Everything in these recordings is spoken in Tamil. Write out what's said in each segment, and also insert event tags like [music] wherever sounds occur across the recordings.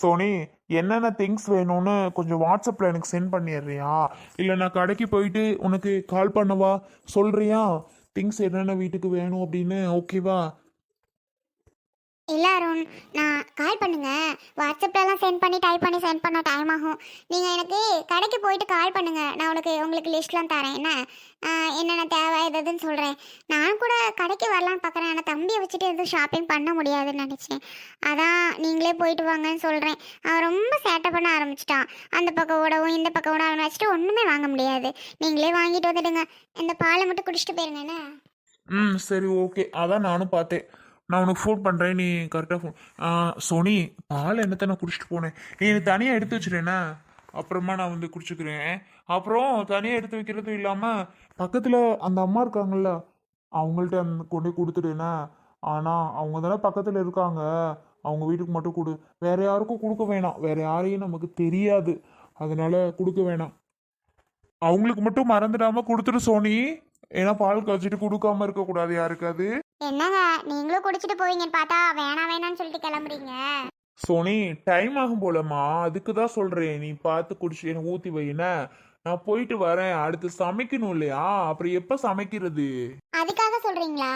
சோனி என்னென்ன திங்ஸ் வேணும்னு கொஞ்சம் வாட்ஸ்அப்பில் எனக்கு சென்ட் பண்ணிடுறியா? இல்லை நான் கடைக்கு போயிட்டு உனக்கு கால் பண்ணவா? சொல்கிறியா திங்ஸ் என்னென்ன வீட்டுக்கு வேணும் அப்படின்னு ஓகேவா இல்லை அருண் நான் கால் பண்ணுங்கள் வாட்ஸ்அப்லலாம் சென்ட் பண்ணி டைப் பண்ணி சென்ட் பண்ண டைம் ஆகும். நீங்கள் எனக்கு கடைக்கு போயிட்டு கால் பண்ணுங்கள் நான் உனக்கு உங்களுக்கு லிஸ்ட்லாம் தரேன். என்ன? என்னென்ன தேவை எதுன்னு சொல்கிறேன் நான் கூட கடைக்கு வரலான்னு பார்க்குறேன் ஆனால் தம்பியை வச்சுட்டு எதுவும் ஷாப்பிங் பண்ண முடியாதுன்னு நினச்சேன். அதான் நீங்களே போயிட்டு வாங்கன்னு சொல்கிறேன் அவன் ரொம்ப சேட்டை பண்ண ஆரம்பிச்சிட்டான். அந்த பக்கம் ஓடவும் இந்த பக்கம் ஓட ஆரம்பிச்சிட்டு ஒன்றுமே வாங்க முடியாது. நீங்களே வாங்கிட்டு வந்துடுங்க. இந்த பாலை மட்டும் குடிச்சிட்டு போயிருங்க என்ன? ம் சரி ஓகே அதான் நானும் பார்த்தேன். நான் உனக்கு ஃபோன் பண்ணுறேன் நீ கரெக்டாக ஃபோன் சோனி பால் என்னத்தை நான் குடிச்சிட்டு போனேன்? நீ எனக்கு தனியாக எடுத்து வச்சிருந்தேன்னா அப்புறமா நான் வந்து குடிச்சுக்கிறேன். அப்புறம் தனியாக எடுத்து வைக்கிறதும் இல்லாமல் பக்கத்தில் அந்த அம்மா இருக்காங்கல்ல அவங்கள்ட்ட கொண்டு போய் கொடுத்துடுனா ஆனால் அவங்க தானே பக்கத்தில் இருக்காங்க. அவங்க வீட்டுக்கு மட்டும் கொடு. வேற யாருக்கும் கொடுக்க வேணாம். வேற யாரையும் நமக்கு தெரியாது. அதனால கொடுக்க வேணாம். அவங்களுக்கு மட்டும் மறந்துடாம கொடுத்துட்டு சோனி. ஏன்னா பால் காய்ச்சிட்டு கொடுக்காம இருக்கக்கூடாது யாருக்காது என்னங்க நீங்களும் குடிச்சிட்டு போவீங்கன்னு பார்த்தா வேணாம் வேணாம்னு சொல்லிட்டு கிளம்புறீங்க. சோனி டைம் ஆகும் போலம்மா. அதுக்கு தான் சொல்றேன். நீ பார்த்து குடிச்சு எனக்கு ஊத்தி வையின நான் போயிட்டு வரேன். அடுத்து சமைக்கணும் இல்லையா? அப்புறம் எப்ப சமைக்கிறது? அதுக்காக சொல்றீங்களா?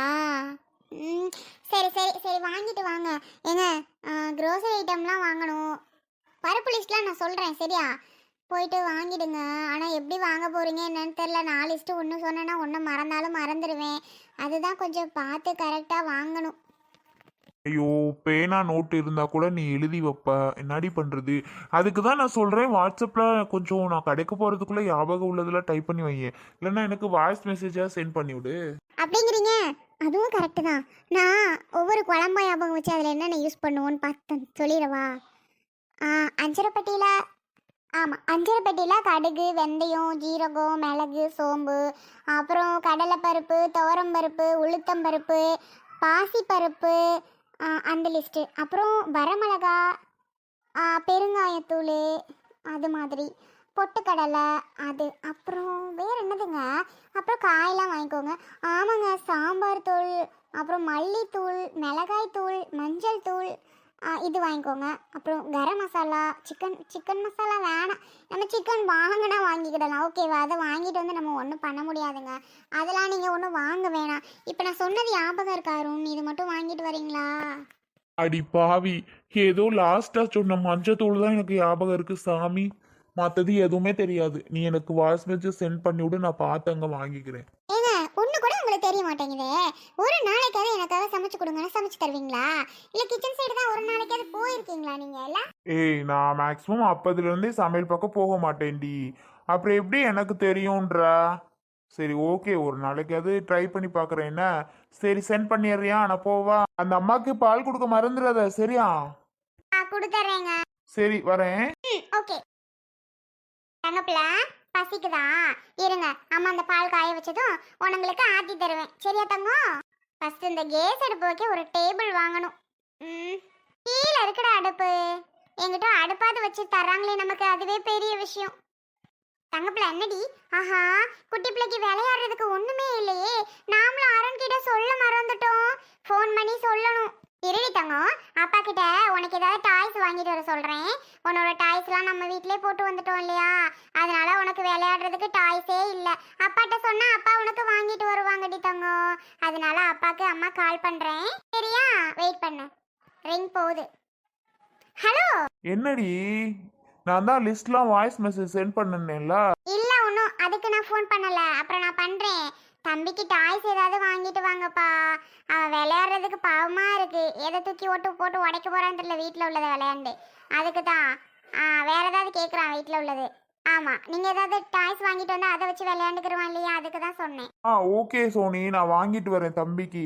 ம் சரி சரி சரி வாங்கிட்டு வாங்க. ஏங்க க்ரோசரி ஐட்டம்லாம் வாங்கணும். பருப்பு லிஸ்ட்லாம் நான் சொல்கிறேன் சரியா? போயிட்டு வாங்கிடுங்க. ஆனால் எப்படி வாங்க போகிறீங்க என்னன்னு தெரில நான் லிஸ்ட்டு ஒன்று சொன்னேன்னா ஒன்று மறந்தாலும் மறந்துடுவேன் அதுதான் கொஞ்சம் பார்த்து கரெக்டாக வாங்கணும். ஐயோ பேனா நோட்டு இருந்தா கூட நீ எழுதி வைப்ப. என்னடி பண்றது? அதுக்கு தான் நான் சொல்றேன் வாட்ஸ்அப்ல கொஞ்சம் நான் கடைக்கு போறதுக்குள்ள ஞாபகம் உள்ளதுல டைப் பண்ணி வையேன். இல்லைன்னா எனக்கு வாய்ஸ் மெசேஜா சென்ட் பண்ணி விடு. அப்படிங்கிறீங்க? அதுவும் கரெக்டு தான். நான் ஒவ்வொரு குழம்பு ஞாபகம் வச்சு அதில் என்னென்ன யூஸ் பண்ணுவோன்னு பார்த்தேன். சொல்லிடவா? அஞ்சரைப்பட்டியில் ஆமாம் அஞ்சரைப்பட்டியில் கடுகு வெந்தயம் ஜீரகம் மிளகு சோம்பு அப்புறம் கடலைப்பருப்பு துவரம்பருப்பு உளுத்தம்பருப்பு பாசிப்பருப்பு அந்த லிஸ்ட்டு அப்புறம் வரமிளகா பெருங்காயத்தூள் அது மாதிரி. பொட்டுக்கடலை அது. அப்புறம் வேறு என்னதுங்க? அப்புறம் காயெல்லாம் வாங்கிக்கோங்க. ஆமாங்க சாம்பார் தூள் அப்புறம் மல்லித்தூள் மிளகாய் தூள் மஞ்சள் தூள் இது வாங்கிக்கோங்க. அப்புறம் கரம் மசாலா சிக்கன் சிக்கன் மசாலா வேணாம். நம்ம சிக்கன் வாங்கினா வாங்கிக்கிடலாம். ஓகேவா அதை வாங்கிட்டு வந்து நம்ம ஒன்றும் பண்ண முடியாதுங்க. அதெல்லாம் நீங்கள் ஒன்றும் வாங்க வேணாம். இப்போ நான் சொன்னது ஞாபகம் இருக்கா அருண்? இது மட்டும் வாங்கிட்டு வரீங்களா? அடி பாவி. ஏதோ லாஸ்ட்டாக சொன்ன மஞ்சத்தூள் தான் எனக்கு ஞாபகம் இருக்குது சாமி. மற்றது எதுவுமே தெரியாது. நீ எனக்கு வாய்ஸ் மெசேஜ் சென்ட் பண்ணிவிடு நான் பார்த்து அங்கே வாங்கிக்கிறேன் ஏங்க ஒன்று கூட உங்களுக்கு தெரிய மாட்டேங்குதே. ஒரு நாளைக்காவது எனக்காக சமைச்சு கொடுங்கன்னா சமைச்சு தருவீங்களா? இல்லை கிச்சன் சைடு தான் ஒரு நாளைக்காவது போயிருக்கீங்களா நீங்கள் எல்லாம்? ஏய் நான் மேக்ஸிமம் அப்பதுல இருந்தே சமையல் பக்கம் போக மாட்டேன்டி. அப்புறம் எப்படி எனக்கு தெரியும்ன்றா? சரி ஓகே ஒரு நாளைக்காவது ட்ரை பண்ணி பார்க்குறேன் என்ன? சரி சென்ட் பண்ணிடுறியா? நான் போவா அந்த அம்மாக்கு பால் கொடுக்க மறந்துடாத சரியா? ஆ கொடுத்துட்றேங்க. சரி வரேன். ஓகே தங்கப்பில பசிக்குதா? இருங்க. அம்மா அந்த பால் காய வச்சதும் உனங்களுக்கு ஆத்தி தருவேன். சரியா தங்கம்? ஃபர்ஸ்ட் இந்த கேஸ் அடுப்பு வைக்க ஒரு டேபிள் வாங்கணும். ம். கீழே இருக்குடா அடுப்பு. என்கிட்ட அடுப்பாவது வச்சு தர்றாங்களே நமக்கு. அதுவே பெரிய விஷயம். தங்கப்பிள்ள என்னடி? ஆஹா குட்டி பிள்ளைக்கு விளையாடுறதுக்கு ஒண்ணுமே இல்லையே. நாமளும் அருண் கிட்ட சொல்ல மறந்துட்டோம். ஃபோன் பண்ணி சொல்லணும். இருடி தங்கம் அப்பா கிட்ட உனக்கு ஏதாவது டாய்ஸ் வாங்கிட்டு வர சொல்றேன். உன்னோட டாய்ஸ்லாம் நம்ம வீட்டிலே போட்டு வந்துட்டோம் இல்லையா? அதனால உனக்கு விளையாடுறதுக்கு டாய்ஸே இல்லை. அப்பாட்ட சொன்னா அப்பா உனக்கு வாங்கிட்டு வருவாங்கடி தங்கம். அதனால அப்பாக்கு அம்மா கால் பண்றேன். சரியா? வெயிட் பண்ணு. ரிங் போகுது. ஹலோ என்னடி? நான் தான் லிஸ்ட்லாம் வாய்ஸ் மெசேஜ் சென்ட் பண்ணேன்ல இல்ல ஒன்றும் அதுக்கு நான் ஃபோன் பண்ணல. அப்புறம் நான் பண்றேன். தம்பிக்கு டாய்ஸ் ஏதாவது வாங்கிட்டு வாங்கப்பா. அவன் விளையாடுறதுக்கு பாவமாக இருக்கு. எதை தூக்கி ஓட்டு போட்டு உடைக்க போகிறான்னு தெரியல வீட்டில் உள்ளதை விளையாண்டு. அதுக்கு தான் ஆ வேற ஏதாவது கேட்குறான் வீட்டில் உள்ளது. ஆமாம் நீங்கள் ஏதாவது டாய்ஸ் வாங்கிட்டு வந்தால் அதை வச்சு விளையாண்டுக்கிறோம் இல்லையா? அதுக்கு தான் சொன்னேன். ஆ ஓகே சோனி நான் வாங்கிட்டு வரேன் தம்பிக்கு.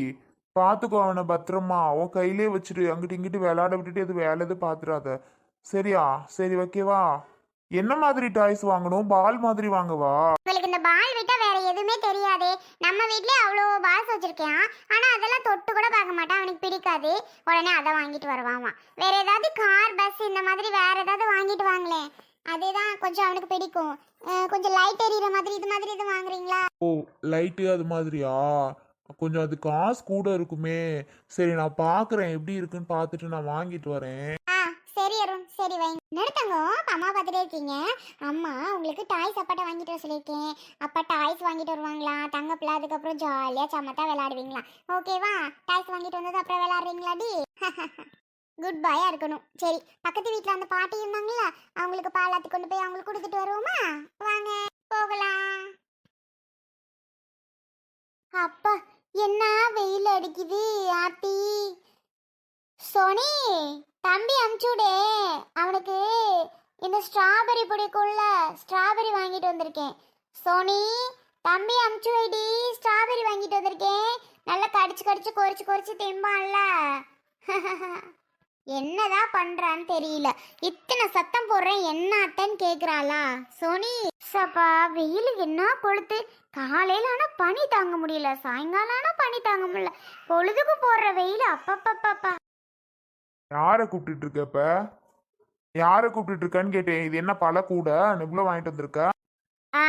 பார்த்துக்கோ அவனை பத்திரமா. அவன் கையிலே வச்சுட்டு அங்கிட்டு இங்கிட்டு விளையாட விட்டுட்டு எது வேலை எது பார்த்துடாத சரியா? சரி ஓகேவா என்ன மாதிரி டாய்ஸ் வாங்கணும்? பால் மாதிரி வாங்கவா? பால் விட்டா வேற எதுவுமே தெரியாது. நம்ம வீட்லயே அவ்வளோ பால்ஸ் வச்சிருக்கேன். ஆனா அதெல்லாம் தொட்டு கூட பார்க்க மாட்டான். அவனுக்கு பிடிக்காது. உடனே அதை வாங்கிட்டு வருவான் வேற ஏதாவது கார் பஸ் இந்த மாதிரி வேற ஏதாவது வாங்கிட்டு வாங்களேன். அதுதான் கொஞ்சம் அவனுக்கு பிடிக்கும். கொஞ்சம் லைட் எரியிற மாதிரி இது மாதிரி இது வாங்குறீங்களா? ஓ லைட்டு அது மாதிரியா? கொஞ்சம் அது காசு கூட இருக்குமே. சரி நான் பார்க்குறேன். எப்படி இருக்குன்னு பார்த்துட்டு நான் வாங்கிட்டு வரேன். சரி வைங்க நடத்தங்க அம்மா பார்த்துட்டே இருக்கீங்க? அம்மா உங்களுக்கு டாய்ஸ் அப்பாட்ட வாங்கிட்டு வர சொல்லியிருக்கேன். அப்பா டாய்ஸ் வாங்கிட்டு வருவாங்களா? தங்கப்பிள்ள அதுக்கப்புறம் ஜாலியாக சமத்தா விளையாடுவீங்களா? ஓகேவா டாய்ஸ் வாங்கிட்டு வந்தது அப்புறம் விளையாடுறீங்களாடி குட் [laughs] பாயா இருக்கணும். சரி பக்கத்து வீட்டில் அந்த பாட்டி இருந்தாங்களா அவங்களுக்கு பால் கொண்டு போய் அவங்களுக்கு கொடுத்துட்டு வருவோமா? வாங்க போகலாம். அப்பா என்ன வெயில் அடிக்குது ஆத்தி சோனி? தம்பி அமுச்சுடே அவனுக்கு இந்த ஸ்ட்ராபெரி பிடிக்கும்ல ஸ்ட்ராபெரி வாங்கிட்டு வந்திருக்கேன். சோனி தம்பி அமுச்சு வைடி ஸ்ட்ராபெரி வாங்கிட்டு வந்திருக்கேன். நல்லா கடிச்சு கடிச்சு கொறிச்சு கொறிச்சு திம்பான்ல. [laughs] என்னதான் பண்றான்னு தெரியல. இத்தனை சத்தம் போடுறேன் என்ன அத்தைன்னு கேக்குறாளா? சோனி சப்பா வெயில் என்ன கொளுத்து காலையில ஆனா பனி தாங்க முடியல சாயங்காலம் ஆனா பனி தாங்க முடியல. பொழுதுக்கு போடுற வெயில் அப்பப்பப்பப்பா. யாரை கூப்பிட்டுட்டு இருக்க இப்ப? யாரை கூப்பிட்டுட்டு இருக்கன்னு கேட்டேன். இது என்ன பல கூட? இவ்வளோ வாங்கிட்டு வந்திருக்க? ஆ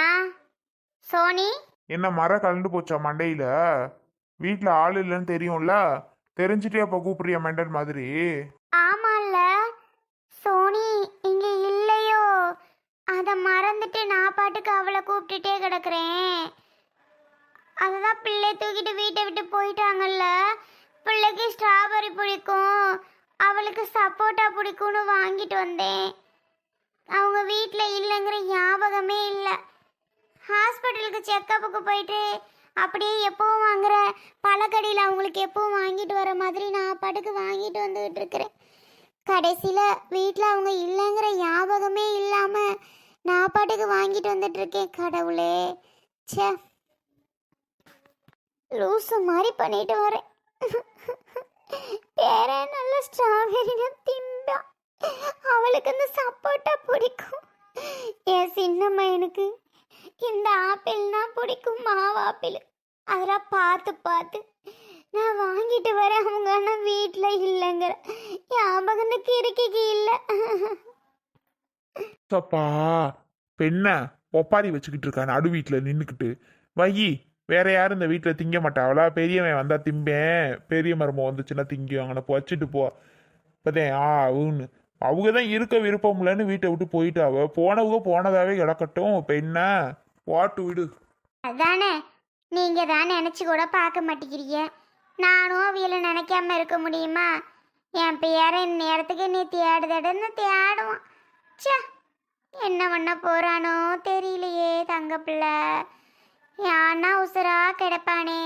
சோனி? என்ன மரம் கலந்து போச்சா மண்டையில? வீட்டில் ஆள் இல்லைன்னு தெரியும்ல? தெரிஞ்சுட்டே அப்போ கூப்பிடுறிய மெண்டல் மாதிரி? ஆமால்ல. சோனி இங்க இல்லையோ. அத மறந்துட்டு நான் பாட்டுக்கு அவளை கூப்பிட்டுட்டே கிடக்குறேன். அதுதான் பிள்ளை தூக்கிட்டு வீட்டை விட்டு போயிட்டாங்கல்ல. பிள்ளைக்கு ஸ்ட்ராபெரி பிடிக்கும். அவளுக்கு சப்போட்டா பிடிக்கும்னு வாங்கிட்டு வந்தேன். அவங்க வீட்டில் இல்லைங்கிற ஞாபகமே இல்லை. ஹாஸ்பிட்டலுக்கு செக்கப்புக்கு போயிட்டு அப்படியே எப்பவும் வாங்குற பழக்கடியில் அவங்களுக்கு எப்பவும் வாங்கிட்டு வர மாதிரி நான் பாட்டுக்கு வாங்கிட்டு வந்துகிட்டு இருக்கிறேன். கடைசியில் வீட்டில் அவங்க இல்லைங்கிற ஞாபகமே இல்லாமல் நான் பாட்டுக்கு வாங்கிட்டு வந்துட்டு இருக்கேன் கடவுளே. சே லூசு மாதிரி பண்ணிட்டு வரேன். [laughs] வேற நல்ல ஸ்ட்ராபெரினா திம்பா அவளுக்கு இந்த சப்போட்டா பிடிக்கும் என் சின்ன மயனுக்கு இந்த ஆப்பிள்னா பிடிக்கும் மாவு ஆப்பிள் அதெல்லாம் பார்த்து பார்த்து நான் வாங்கிட்டு வரேன் அவங்க ஆனால் வீட்டில் இல்லைங்கிற ஞாபகம் கிறுக்கிக்கு இல்லை சப்பா பெண்ண ஒப்பாரி வச்சுக்கிட்டு இருக்கான் நடு வீட்டில் நின்றுக்கிட்டு வையி வேற யாரும் இந்த வீட்டில் திங்க மாட்டாவளா பெரியவன் வந்தா திம்பேன். பெரிய மருமம் வந்துச்சுன்னா திங்கும் அங்கே வச்சுட்டு போ. இப்போதே ஆ ஊன்னு. அவங்க தான் இருக்க விருப்பம் இல்லைன்னு வீட்டை விட்டு போயிட்டாவ போனவங்க போனதாவே கிடக்கட்டும். இப்போ என்ன? வாட்டு விடு. அதானே? நீங்கள் தான் நினச்சி கூட பார்க்க மாட்டேங்கிறீங்க. நானும் அவியலை நினைக்காம இருக்க முடியுமா? என் பேர நேரத்துக்கு நீ தேடுதடன்னு தேடுவான். ச்சே என்ன பண்ண போறானோ தெரியலையே தங்க பிள்ளை. யானா உசுரா கிடப்பானே.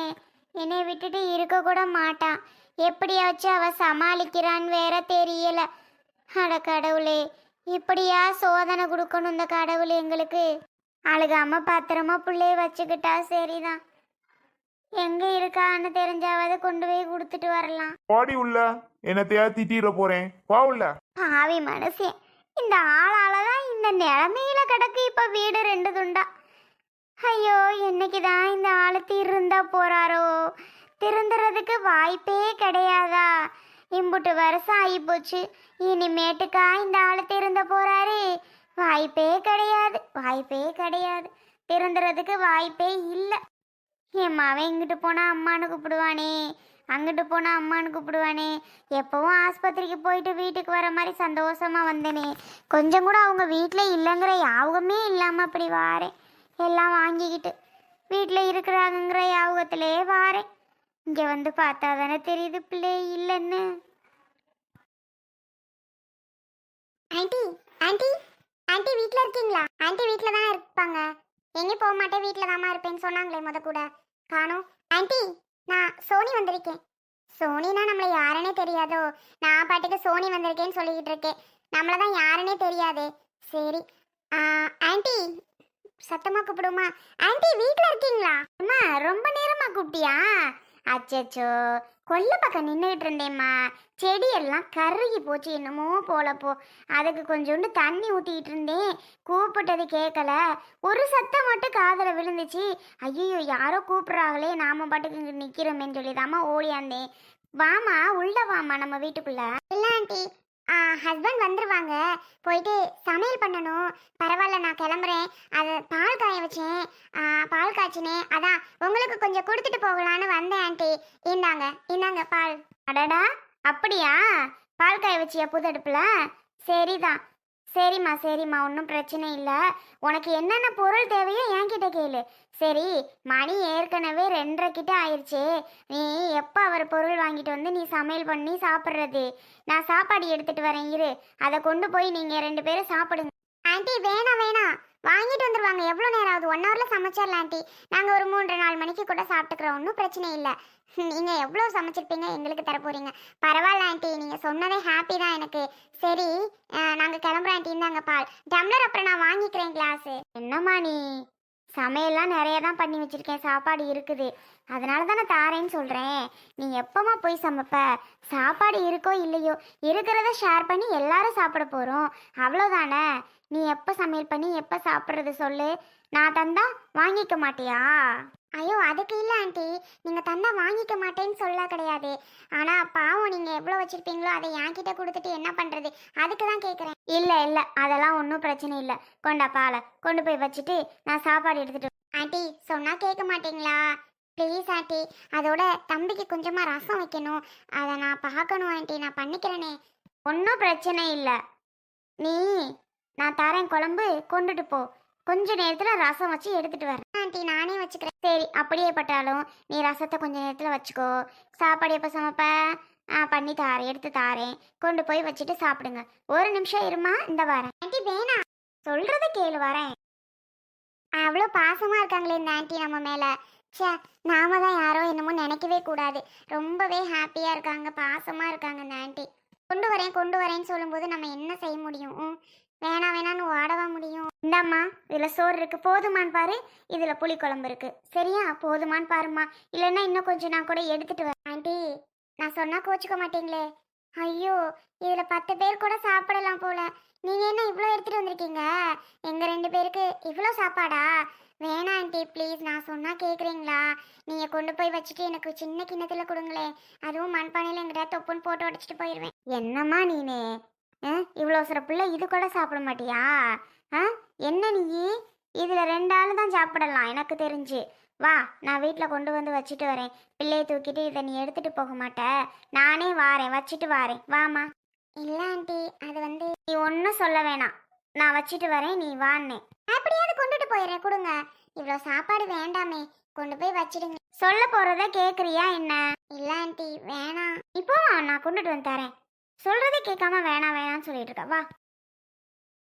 என்னை விட்டுட்டு இருக்க கூட மாட்டான் எப்படியாச்சும் அவ சமாளிக்கிறான்னு வேற தெரியல. அட கடவுளே இப்படியா சோதனை கொடுக்கணும் இந்த கடவுள் எங்களுக்கு? அழுகாம பத்திரமா பிள்ளைய வச்சுக்கிட்டா சரிதான். எங்க இருக்கான்னு தெரிஞ்சாவது கொண்டு போய் கொடுத்துட்டு வரலாம். பாடி உள்ள என்னத்தையா திட்டிட போறேன். போ உள்ள. பாவி மனசே இந்த ஆளால தான் இந்த நிலைமையில கிடக்கு. இப்ப வீடு ரெண்டு துண்டா. ஐயோ என்னைக்கு தான் இந்த ஆளு இருந்தா போறாரோ? திருந்துறதுக்கு வாய்ப்பே கிடையாதா? இம்புட்டு வருஷம் ஆகி போச்சு இனிமேட்டுக்கா இந்த ஆள் திருந்த போறாரு? வாய்ப்பே கிடையாது வாய்ப்பே கிடையாது. திருந்துறதுக்கு வாய்ப்பே இல்லை. என் மவன் இங்கிட்டு போனா அம்மானு கூப்பிடுவானே? அங்கிட்டு போனால் அம்மானு கூப்பிடுவானே? எப்போவும் ஆஸ்பத்திரிக்கு போயிட்டு வீட்டுக்கு வர மாதிரி சந்தோஷமாக வந்தேனே. கொஞ்சம் கூட அவங்க வீட்டில் இல்லைங்கிற யாபகமே இல்லாமல் அப்படி வாரேன். எல்லாம் வாங்கிக்கிட்டு வீட்டில் இருக்கிறாங்கங்கிற யாபகத்திலே வாரேன். இங்கே வந்து பார்த்தா தானே தெரியுது பிள்ளை இல்லைன்னு. ஆண்டி ஆண்டி ஆண்டி வீட்டில் இருக்கீங்களா? ஆண்டி வீட்டில் தான் இருப்பாங்க. எங்கேயும் போக மாட்டேன் வீட்டில் தாமா இருப்பேன்னு சொன்னாங்களே முத கூட. காணோம். ஆண்டி நான் சோனி வந்திருக்கேன். சோனினா நம்மளை யாருன்னே தெரியாதோ. நான் பாட்டுக்கு சோனி வந்திருக்கேன்னு சொல்லிக்கிட்டு இருக்கேன். நம்மளை தான் யாருன்னே தெரியாதே. சரி. ஆண்டி சத்தமா கூப்பிடுமா? ஆண்டி வீட்டில் இருக்கீங்களா? அம்மா ரொம்ப நேரமா கூப்பிட்டியா? அச்சச்சோ கொல்ல பக்கம் நின்றுகிட்டு இருந்தேம்மா. செடியெல்லாம் கருகி போச்சு என்னமோ போல போ. அதுக்கு கொஞ்சோண்டு தண்ணி ஊற்றிக்கிட்டு இருந்தேன். கூப்பிட்டது கேட்கல. ஒரு சத்தம் மட்டும் காதில் விழுந்துச்சு. ஐயோ யாரோ கூப்பிட்றாங்களே. நாம பாட்டுக்கு இங்கே நிற்கிறோமேன்னு சொல்லி தாம்மா ஓடியாந்தேன். வாமா உள்ள வாமா நம்ம வீட்டுக்குள்ள. இல்லை ஆண்டி. ஹஸ்பண்ட் வந்துருவாங்க. போயிட்டு சமையல் பண்ணணும். பரவாயில்ல நான் கிளம்புறேன். அது பால் காய வச்சேன். பால் காய்ச்சினேன் அதான் உங்களுக்கு கொஞ்சம் கொடுத்துட்டு போகலான்னு வந்தேன் ஆண்டி. இந்தாங்க இந்தாங்க பால். அடடா அப்படியா? பால் காய வச்சியா புது அடுப்பில்? சரிதான். சரிம்மா சரிம்மா ஒன்றும் பிரச்சனை இல்லை. உனக்கு என்னென்ன பொருள் தேவையோ என்கிட்ட கேளு. சரி மணி ஏற்கனவே ரெண்டரை கிட்ட ஆயிடுச்சு நீ எப்போ அவர் பொருள் வாங்கிட்டு வந்து நீ சமையல் பண்ணி சாப்பிட்றது? நான் சாப்பாடு எடுத்துட்டு வரேன் இரு. அதை கொண்டு போய் நீங்கள் ரெண்டு பேரும் சாப்பிடுங்க. ஆண்டி வேணாம் வேணாம். வாங்கிட்டு வந்துடுவாங்க எவ்வளோ நேரம் ஆகுது? ஒன் ஹவரில் சமைச்சிடலாம் ஆண்டி. நாங்கள் ஒரு மூன்று நாலு மணிக்கு கூட சாப்பிட்டுக்கிறோம். ஒன்றும் பிரச்சனை இல்லை. நீங்கள் எவ்வளோ சமைச்சிருப்பீங்க? எங்களுக்கு தர பரவாயில்ல ஆண்டி. நீங்கள் சொன்னதே ஹாப்பி தான் எனக்கு. சரி நாங்கள் கிளம்புறோம் ஆண்டி. இந்தாங்க பால். டம்ளர் அப்புறம் நான் வாங்கிக்கிறேன் கிளாஸு என்னம்மா நீ? சமையல்லாம் நிறைய தான் பண்ணி வச்சுருக்கேன். சாப்பாடு இருக்குது. அதனால தான் நான் தாரேன்னு சொல்கிறேன் நீ எப்போம்மா போய் சமைப்ப? சாப்பாடு இருக்கோ இல்லையோ? இருக்கிறத ஷேர் பண்ணி எல்லாரும் சாப்பிட போகிறோம் அவ்வளோதானே நீ எப்போ சமையல் பண்ணி எப்போ சாப்பிட்றது சொல்லு. நான் தந்தா வாங்கிக்க மாட்டியா? ஐயோ அதுக்கு இல்லை ஆண்டி. நீங்கள் தந்தா வாங்கிக்க மாட்டேன்னு சொல்ல கிடையாது. ஆனால் பாவம் நீங்கள் எவ்வளோ வச்சுருப்பீங்களோ அதை என்கிட்ட கொடுத்துட்டு என்ன பண்ணுறது அதுக்கு தான் கேட்குறேன் இல்லை இல்லை. அதெல்லாம் ஒன்றும் பிரச்சனை இல்லை. கொண்டா பாலை. கொண்டு போய் வச்சுட்டு நான் சாப்பாடு எடுத்துட்டு ஆண்டி சொன்னால் கேட்க மாட்டீங்களா? Please aunty. அதோட தம்பிக்கு கொஞ்சமாக ரசம் வைக்கணும். அதை நான் பார்க்கணும் ஆண்டி. நான் பண்ணிக்கிறேனே. ஒன்றும் பிரச்சனை இல்லை. நீ நான் தரேன் குழம்பு கொண்டுட்டு போ. கொஞ்ச நேரத்தில் ரசம் வச்சு எடுத்துட்டு வரேன் ஆண்டி நானே வச்சுக்கிறேன். சரி அப்படியே பட்டாலும் நீ ரசத்தை கொஞ்ச நேரத்தில் வச்சுக்கோ. சாப்பாடு எப்போ சமைப்ப? ஆ பண்ணி தாரேன் எடுத்து தாரேன். கொண்டு போய் வச்சுட்டு சாப்பிடுங்க. ஒரு நிமிஷம் இருமா இந்த வரேன். ஆண்டி வேணாம் சொல்றத கேளு வரேன். அவ்வளோ பாசமாக இருக்காங்களே இந்த ஆண்டி நம்ம மேலே. ச்சே நாம தான் யாரோ என்னமோ நினைக்கவே கூடாது. ரொம்பவே ஹாப்பியாக இருக்காங்க பாசமாக இருக்காங்க இந்த ஆண்டி. கொண்டு வரேன் கொண்டு வரேன்னு சொல்லும்போது நம்ம என்ன செய்ய முடியும்? வேணா வேணாம் வேணான்னு ஓடவா முடியும். இந்தாம்மா இதில் சோறு இருக்கு. போதுமான்னு பாரு. இதில் புளிக்குழம்பு இருக்கு. சரியா? போதுமான்னு பாரும்மா. இல்லைன்னா இன்னும் கொஞ்சம் நான் கூட எடுத்துட்டு வரேன் ஆண்டி நான் சொன்னால் கோச்சுக்க மாட்டீங்களே. ஐயோ இதில் பத்து பேர் கூட சாப்பிடலாம் போல. நீங்கள் என்ன இவ்வளோ எடுத்துகிட்டு வந்திருக்கீங்க? எங்கள் ரெண்டு பேருக்கு இவ்வளோ சாப்பாடா? வேணாம் ஆண்டி ப்ளீஸ். நான் சொன்னால் கேட்குறீங்களா நீங்கள் கொண்டு போய் வச்சுட்டு எனக்கு சின்ன கிண்ணத்தில் கொடுங்களேன். அதுவும் மண்பானையில் எங்கிட்ட தொப்புன்னு போட்டு உடச்சிட்டு போயிடுவேன் என்னம்மா நீனே? இவ்வளோ சிறப்புள்ள இது கூட சாப்பிட மாட்டியா? ஆ என்ன நீ? இதில் ரெண்டு ஆள் தான் சாப்பிடலாம் எனக்கு தெரிஞ்சு. வா நான் வீட்டில் கொண்டு வந்து வச்சுட்டு வரேன். பிள்ளையை தூக்கிட்டு இதை நீ எடுத்துட்டு போக மாட்ட. நானே வாரேன் வச்சுட்டு வாரேன். வாமா இல்லை ஆண்டி அது வந்து நீ ஒன்றும் சொல்ல வேணாம். நான் வச்சுட்டு வரேன் நீ வான்னு. அப்படியாவது கொண்டுட்டு போயிடுறேன் கொடுங்க. இவ்வளோ சாப்பாடு வேண்டாமே கொண்டு போய் வச்சிடுங்க. சொல்ல போகிறத கேட்குறியா என்ன? இல்லை ஆண்டி வேணாம். இப்போ நான் கொண்டுட்டு வந்து தரேன். சொல்றதை கேட்காம வேணாம் வேணாம்னு சொல்லிட்டு இருக்கா. வா.